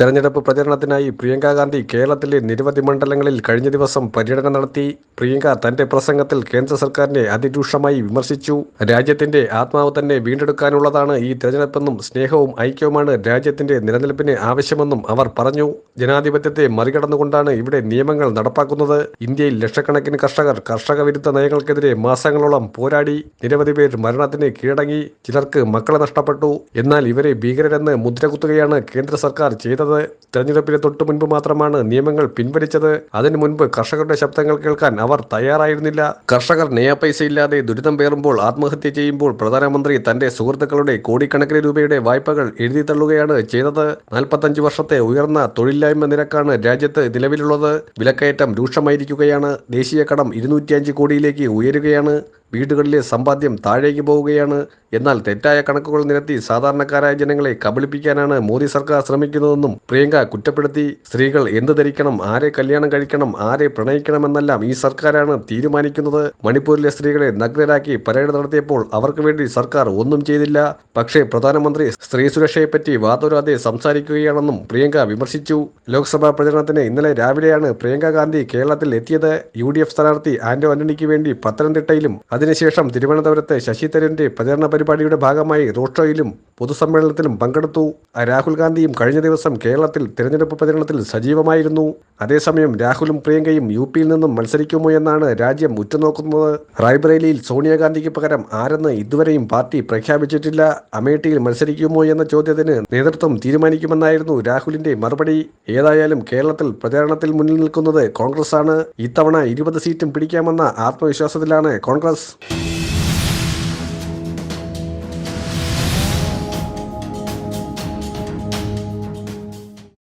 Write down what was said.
തെരഞ്ഞെടുപ്പ് പ്രചരണത്തിനായി പ്രിയങ്ക ഗാന്ധി കേരളത്തിലെ നിരവധി മണ്ഡലങ്ങളിൽ കഴിഞ്ഞ ദിവസം പര്യടനം നടത്തി. പ്രിയങ്ക തന്റെ പ്രസംഗത്തിൽ കേന്ദ്ര സർക്കാരിനെ അതിരൂക്ഷമായി വിമർശിച്ചു. രാജ്യത്തിന്റെ ആത്മാവ് തന്നെ വീണ്ടെടുക്കാനുള്ളതാണ് ഈ തെരഞ്ഞെടുപ്പെന്നും സ്നേഹവും ഐക്യവുമാണ് രാജ്യത്തിന്റെ നിലനിൽപ്പിന് ആവശ്യമെന്നും അവർ പറഞ്ഞു. ജനാധിപത്യത്തെ മറികടന്നുകൊണ്ടാണ് ഇവിടെ നിയമങ്ങൾ നടപ്പാക്കുന്നത്. ഇന്ത്യയിൽ ലക്ഷക്കണക്കിന് കർഷകർ കർഷക വിരുദ്ധ നയങ്ങൾക്കെതിരെ മാസങ്ങളോളം പോരാടി. നിരവധി പേർ മരണത്തിന് കീഴടങ്ങി. ചിലർക്ക് മക്കളെ നഷ്ടപ്പെട്ടു. എന്നാൽ ഇവരെ ഭീകരരെന്ന് മുദ്രകുത്തുകയാണ് കേന്ദ്ര സർക്കാർ ചെയ്തത്. തെരഞ്ഞെടുപ്പിന് തൊട്ടു മുൻപ് മാത്രമാണ് നിയമങ്ങൾ പിൻവലിച്ചത്. അതിനു മുൻപ് കർഷകരുടെ ശബ്ദങ്ങൾ കേൾക്കാൻ അവർ തയ്യാറായിരുന്നില്ല. കർഷകർ നയാ പൈസ ഇല്ലാതെ ദുരിതം പേറുമ്പോൾ ആത്മഹത്യ ചെയ്യുമ്പോൾ പ്രധാനമന്ത്രി തന്റെ സുഹൃത്തുക്കളുടെ കോടിക്കണക്കിന് രൂപയുടെ വായ്പകൾ എഴുതി തള്ളുകയാണ് ചെയ്തത്. നാൽപ്പത്തഞ്ച് വർഷത്തെ ഉയർന്ന തൊഴിലില്ലായ്മ നിരക്കാണ് രാജ്യത്ത് നിലവിലുള്ളത്. വിലക്കയറ്റം രൂക്ഷമായിരിക്കുകയാണ്. ദേശീയ കടം ഇരുന്നൂറ്റിയഞ്ച് കോടിയിലേക്ക് ഉയരുകയാണ്. വീടുകളിലെ സമ്പാദ്യം താഴേക്ക് പോവുകയാണ്. എന്നാൽ തെറ്റായ കണക്കുകൾ നിരത്തി സാധാരണക്കാരായ ജനങ്ങളെ കബളിപ്പിക്കാനാണ് മോദി സർക്കാർ ശ്രമിക്കുന്നതെന്നും പ്രിയങ്ക കുറ്റപ്പെടുത്തി. സ്ത്രീകൾ എന്ത് ധരിക്കണം ആരെ കല്യാണം കഴിക്കണം ആരെ പ്രണയിക്കണമെന്നെല്ലാം ഈ സർക്കാരാണ് തീരുമാനിക്കുന്നത്. മണിപ്പൂരിലെ സ്ത്രീകളെ നഗ്നരാക്കി പരേഡ് നടത്തിയപ്പോൾ അവർക്ക് വേണ്ടി സർക്കാർ ഒന്നും ചെയ്തില്ല. പക്ഷേ പ്രധാനമന്ത്രി സ്ത്രീ സുരക്ഷയെപ്പറ്റി വാതോരാതെ സംസാരിക്കുകയാണെന്നും പ്രിയങ്ക വിമർശിച്ചു. ലോക്സഭാ പ്രചരണത്തിന് ഇന്നലെ രാവിലെയാണ് പ്രിയങ്ക ഗാന്ധി കേരളത്തിൽ എത്തിയത്. യു ഡി എഫ് സ്ഥാനാർത്ഥി ആന്റോ ആന്റണിക്ക് വേണ്ടി പത്തനംതിട്ടയിലും അതിനുശേഷം തിരുവനന്തപുരത്ത് ശശി തരൂരിന്റെ പ്രചരണ പരിപാടിയുടെ ഭാഗമായി റോഡ് ഷോയിലും പൊതുസമ്മേളനത്തിലും പങ്കെടുത്തു. രാഹുൽ ഗാന്ധിയും കഴിഞ്ഞ ദിവസം കേരളത്തിൽ തിരഞ്ഞെടുപ്പ് പ്രചരണത്തിൽ സജീവമായിരുന്നു. അതേസമയം രാഹുലും പ്രിയങ്കയും യു പിയിൽ നിന്നും മത്സരിക്കുമോ എന്നാണ് രാജ്യം ഉറ്റുനോക്കുന്നത്. റായ്ബറേലിയിൽ സോണിയാഗാന്ധിക്ക് പകരം ആരെന്ന് ഇതുവരെയും പാർട്ടി പ്രഖ്യാപിച്ചിട്ടില്ല. അമേഠിയിൽ മത്സരിക്കുമോ എന്ന ചോദ്യത്തിന് നേതൃത്വം തീരുമാനിക്കുമെന്നായിരുന്നു രാഹുലിന്റെ മറുപടി. ഏതായാലും കേരളത്തിൽ പ്രചാരണത്തിൽ മുന്നിൽ നിൽക്കുന്നത് കോൺഗ്രസ് ആണ് ഇത്തവണ ഇരുപത് സീറ്റും പിടിക്കാമെന്ന ആത്മവിശ്വാസത്തിലാണ് കോൺഗ്രസ്.